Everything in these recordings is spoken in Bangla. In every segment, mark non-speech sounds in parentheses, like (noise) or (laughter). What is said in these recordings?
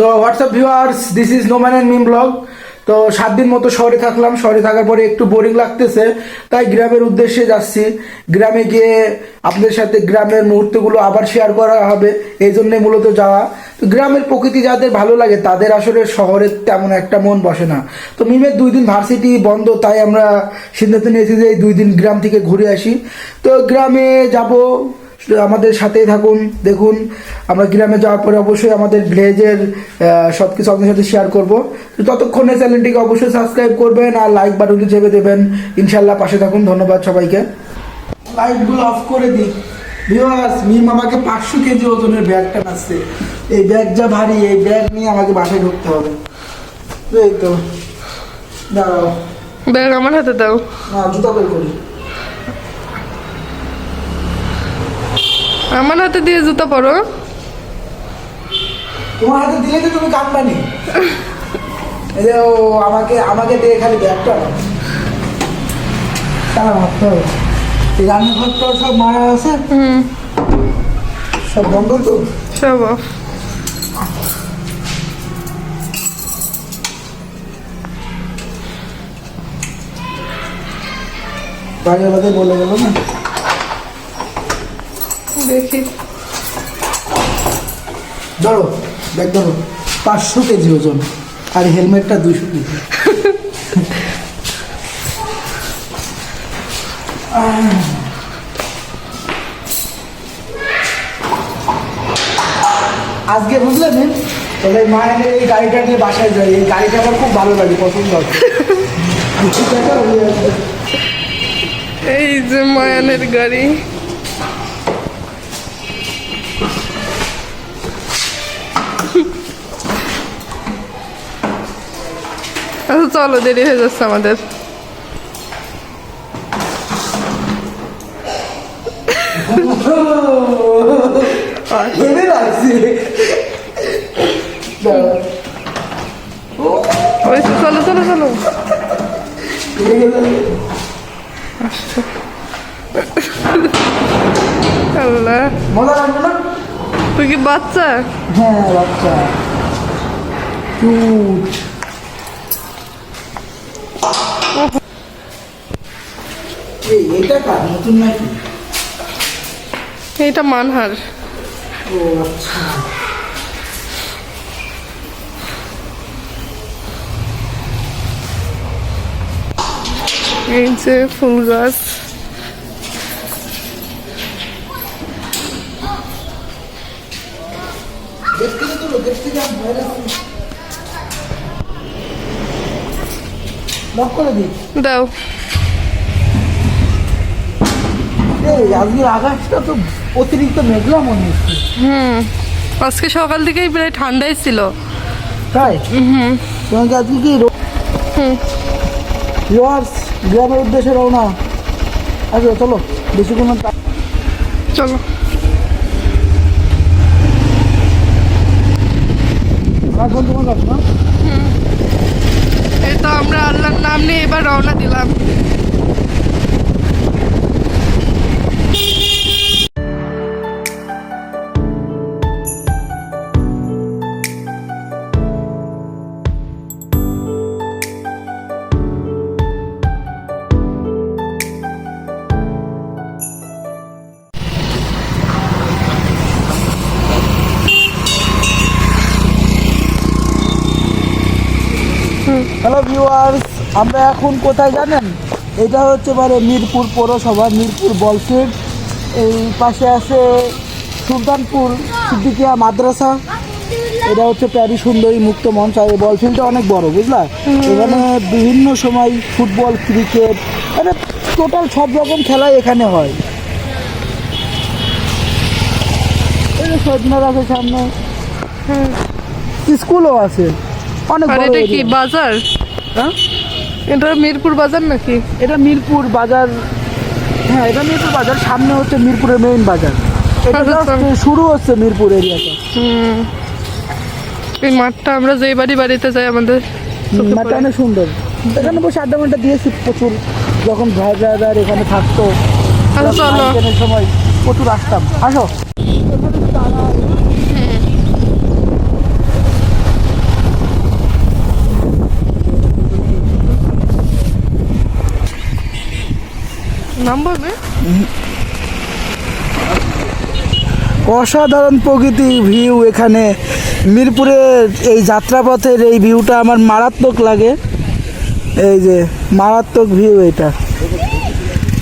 তো what's up viewers this is Noman and Mim vlog তো সাত দিন মতো শহরে থাকলাম। শহরে থাকার পরে একটু বোরিং লাগতেছে, তাই গ্রামের উদ্দেশ্যে যাচ্ছি। গ্রামে গিয়ে আপনাদের সাথে গ্রামের মুহূর্তগুলো আবার শেয়ার করা হবে, এই জন্যে মূলত যাওয়া। তো গ্রামের প্রকৃতি যাদের ভালো লাগে, তাদের আসলে শহরে তেমন একটা মন বসে না। তো মিমের দুই দিন ভার্সিটি বন্ধ, তাই আমরা সিদ্ধান্ত নিয়েছি যে এই দুই দিন গ্রাম থেকে ঘুরে আসি। তো গ্রামে যাব আমাদের সাথেই থাকুন দেখুন আমরা গ্রামে যাওয়ার পরে অবশ্যই আমাদের ভিলেজের সব কিছু আপনাদের সাথে শেয়ার করব। তো ততক্ষণে চ্যানেলটিকে অবশ্যই সাবস্ক্রাইব করবেন আর লাইক বাটনটি চেপে দেবেন। ইনশাল্লাহ পাশে থাকুন ধন্যবাদ সবাইকে। লাইটগুলো অফ করে দিই। ভিউয়ার্স মিম আমাকে পাঁচশো কেজি ওজনের ব্যাগটা নাচছে। এই ব্যাগ যা ভারী এই ব্যাগ নিয়ে আমাকে বাসায় ঢুকতে হবে। এই তো দাঁড়াও। ব্যাগ আমার হাতে দাও। না জুতা বের করি। আমার হাতে দিয়ে জুতা পরো। তোমার হাতে দিলে তো তুমি কাঁদবানি এই যে ও আমাকে আমাকে দিয়ে খালি ব্যাগটা। তারা ভাবতে হবে এই রান্নাঘরটা সব মারা আছে? সব বন্ধ তো? সব। বাইরে বাদে বলে গেল না? দেখি। ধরো ব্যাগ ধরো পাঁচশো কেজি ওজন আর হেলমেটটা দুশো কেজি। আজকে বুঝলেন তাহলে মায়ের এই গাড়িটা নিয়ে বাসায় যাই এই গাড়িটা আমার খুব ভালো লাগে পছন্দ (laughs) এই যে মায়ানের গাড়ি। আচ্ছা চলো দেরি হয়ে যাচ্ছে আমাদের। চলো চলো চলো। আল্লাহ। মজা লাগবে না? তুই কি বাচ্চা? হ্যাঁ বাচ্চা। এটা কার? নতুন নাকি? এটা মানহার। ও আচ্ছা। এই যে ফুল গাছ। লক করে দিই দাও। আজকের আকাশটা তো অতিরিক্ত মেঘলা মনে হচ্ছে। হুম আজকে সকাল থেকেই প্রায় ঠান্ডাই ছিল। তাই? তোমাকে আজকে কি ইয়ার্স গ্রামের উদ্দেশ্যে রওনা? আচ্ছা চলো বেশি কোনো চলো। এখন তোমার কাছে না ভিউয়ার্স আমরা এখন কোথায় জানেন? এটা হচ্ছে মানে মিরপুর পৌরসভা মিরপুর বলফিল্ড এই পাশে আছে সুলতানপুর সিদ্দিকিয়া মাদ্রাসা। এটা হচ্ছে প্যারি সুন্দরী মুক্ত মঞ্চ। আর এই বলফিল্ডটা অনেক বড় বুঝলা? এখানে বিভিন্ন সময় ফুটবল ক্রিকেট মানে টোটাল সব রকম খেলাই এখানে হয়। সজনার আছে সামনে। স্কুলও আছে। অনেক বড় কি বাজার? হ্যাঁ? এটা মিরপুর বাজার নাকি? এটা মিরপুর বাজার হ্যাঁ এটা মিরপুর বাজার সামনে হচ্ছে মিরপুরের মেইন বাজার। এটা আচ্ছা, শুরু হচ্ছে মিরপুর এরিয়াটা। হুম। এই মাঠটা আমরা যেই বাড়ি বাড়িতে যাই আমাদের মাঠটা অনেক সুন্দর। এখানে বসে আড্ডা মাড্ডা দিয়েছি প্রচুর। যখন ভাই ড্রাইভার এখানে থাকতো আচ্ছা, সময় প্রচুর আসতাম। আসো। নামবো আমি অসাধারণ প্রকৃতি ভিউ এখানে। মিরপুরের এই যাত্রাপথের এই ভিউটা আমার মারাত্মক লাগে। এই যে, মারাত্মক ভিউ এটা।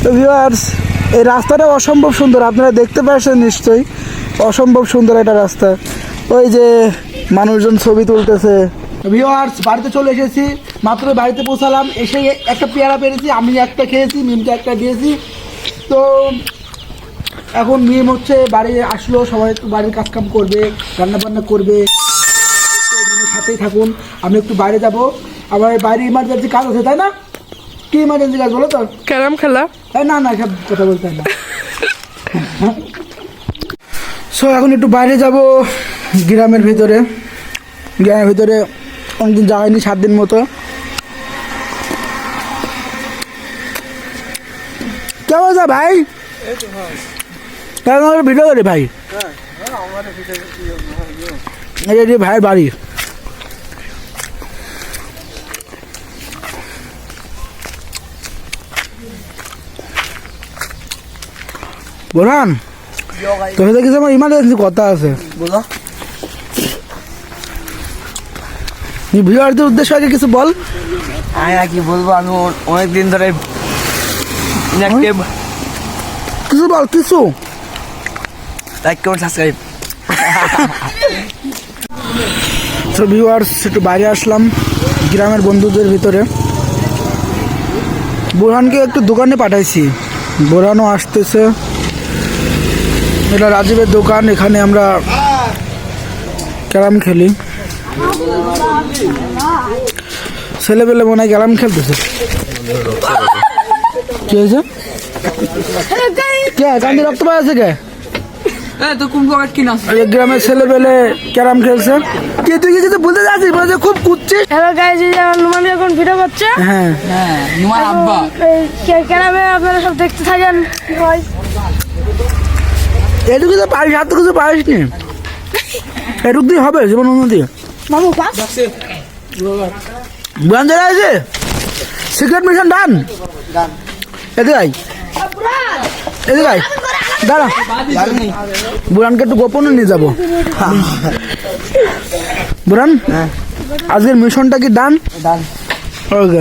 তো ভিউয়ার্স এই রাস্তাটা অসম্ভব সুন্দর। আপনারা দেখতে পাচ্ছেন নিশ্চয়ই। অসম্ভব সুন্দর একটা রাস্তা। ওই যে মানুষজন ছবি তুলতেছে। ভিউয়ার্স বাড়িতে চলে এসেছি। মাত্র বাড়িতে পৌঁছালাম। এসে একটা পেয়ারা পেরেছি আমি একটা খেয়েছি মিমকে একটা দিয়েছি। তো এখন মিম হচ্ছে বাড়ি আসলো সবাই একটু বাড়ির কাজকাম করবে রান্না বান্না করবে। সাথেই থাকুন আমি একটু বাইরে যাব। আমার বাইরে ইমার্জেন্সি কাজ আছে তাই না? কি ইমার্জেন্সি কাজ বলো তো? ক্যারাম খেলা? না না সব কথা বলতে না। সো এখন একটু বাইরে যাব গ্রামের ভিতরে। গ্রামের ভিতরে অনেকদিন যাওয়াইনি সাত দিন মতো। কেমন যা ভাই? কেমন ভিডিও করে ভাই। যে ভাইয়ের বাড়ি। বোরহান, তোর কিছু আমার ইমার্জেন্সি কথা আছে। বলো। ভিউয়ারদের উদ্দেশ্য আগে কিছু বল। আমি আর কি বলব আমি অনেক দিন ধরে কিছু বল কিছু। লাইক কমেন্ট সাবস্ক্রাইব তো ভিউয়ার্স একটু বাইরে আসলাম গ্রামের বন্ধুদের ভিতরে। বোরহানকে একটু দোকানে পাঠাইছি। বোরহানও আসতেছে। এটা রাজীবের দোকান এখানে আমরা ক্যারাম খেলি। ছেলেপেলে মনে হয় ক্যারাম খেলতেছে। কি হয়েছে? কে? কান্দি রক্ত পাওয়া আছে কে? গ্রামের ক্যারাম খেলছে। কে তুই কিছু বলতে যাচ্ছিস খুব কুদছিস হ্যালো গাইজ এই যে আমার নুমান এখন ভিডিও করছে। হ্যাঁ। হ্যাঁ নুমান আব্বা। ক্যারামে আপনারা সব দেখতে থাকেন। এটুকু তো পারিস আর তো কিছু পারিস নি এটুক দিয়ে হবে জীবন উন্নতি। মামু পাস? বুয়ান আছে সিক্রেট মিশন ডান এদিকে আই এদিকে আই দাঁড়া। বুড়ানকে একটু গোপনে নিয়ে যাব। বুড়ান আজকের মিশনটা কি ডান ডান ওকে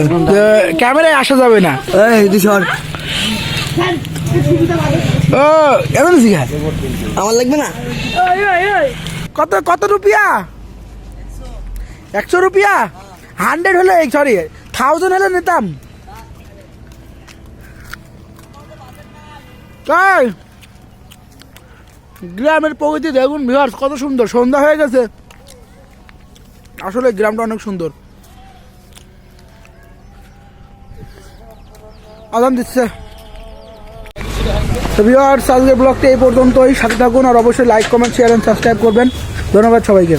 ক্যামেরায় আসা যাবে না। এই তুই সর। ও শিখা। আমার লাগবে না? কত কত রুপিয়া? একশো রুপিয়া? হান্ড্রেড হলে সরি থাউজেন্ড হলে নিতাম। তাই গ্রামের প্রকৃতি দেখুন বিহার কত সুন্দর। সন্ধ্যা হয়ে গেছে। আসলে গ্রামটা অনেক সুন্দর। আদান দিচ্ছে। ভিউয়ার্স আজকের ব্লগটা এই পর্যন্তই। সাথে থাকুন আর অবশ্যই like comment share and subscribe করবেন। ধন্যবাদ সবাইকে।